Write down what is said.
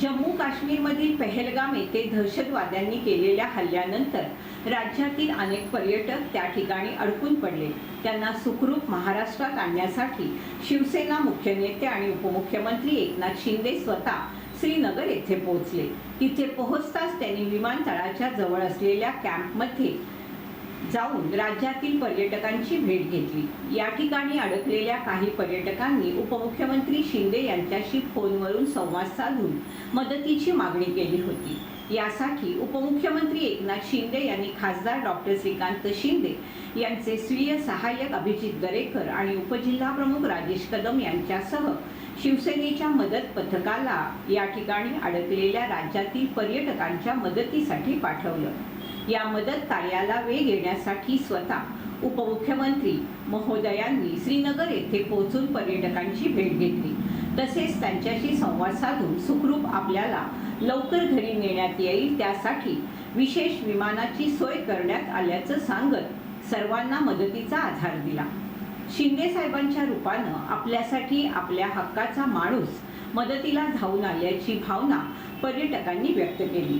जम्मू काश्मीरमधील पहलगाम येथे दहशतवाद्यांनी केलेल्या हल्ल्यानंतर राज्यातील अनेक पर्यटक त्या ठिकाणी अडकून पडले. त्यांना सुखरूप महाराष्ट्रात आणण्यासाठी शिवसेना मुख्य नेते आणि उपमुख्यमंत्री एकनाथ शिंदे स्वतः श्रीनगर येथे पोहोचले. तिथे पोहोचताच त्यांनी विमानतळाच्या जवळ असलेल्या कॅम्पमध्ये जाऊन राज्यातील पर्यटकांची भेट घेतली. या ठिकाणी अडकलेल्या काही पर्यटकांनी उपमुख्यमंत्री शिंदे यांच्याशी फोनवरून संवाद साधून मदतीची मागणी केली होती. यासाठी उपमुख्यमंत्री एकनाथ शिंदे यांनी खासदार डॉक्टर श्रीकांत शिंदे यांचे स्वीय सहाय्यक अभिजित दरेकर आणि उपजिल्हाप्रमुख राजेश कदम यांच्यासह शिवसेनेच्या मदत पथकाला या ठिकाणी अडकलेल्या राज्यातील पर्यटकांच्या मदतीसाठी पाठवलं. या मदत कार्याला वेग येण्यासाठी स्वतः उपमुख्यमंत्री महोदयांनी श्रीनगर येथे पोहोचून पर्यटकांची भेट घेतली. तसेच त्यांच्याशी संवाद साधून सुखरूप आपल्याला लवकर घरी नेण्यात येईल त्यासाठी विशेष विमानाची सोय करण्यात आल्याचं सांगत सर्वांना मदतीचा आधार दिला. शिंदे साहेबांच्या रूपानं आपल्यासाठी आपल्या हक्काचा माणूस मदतीला धावून आल्याची भावना पर्यटकांनी व्यक्त केली.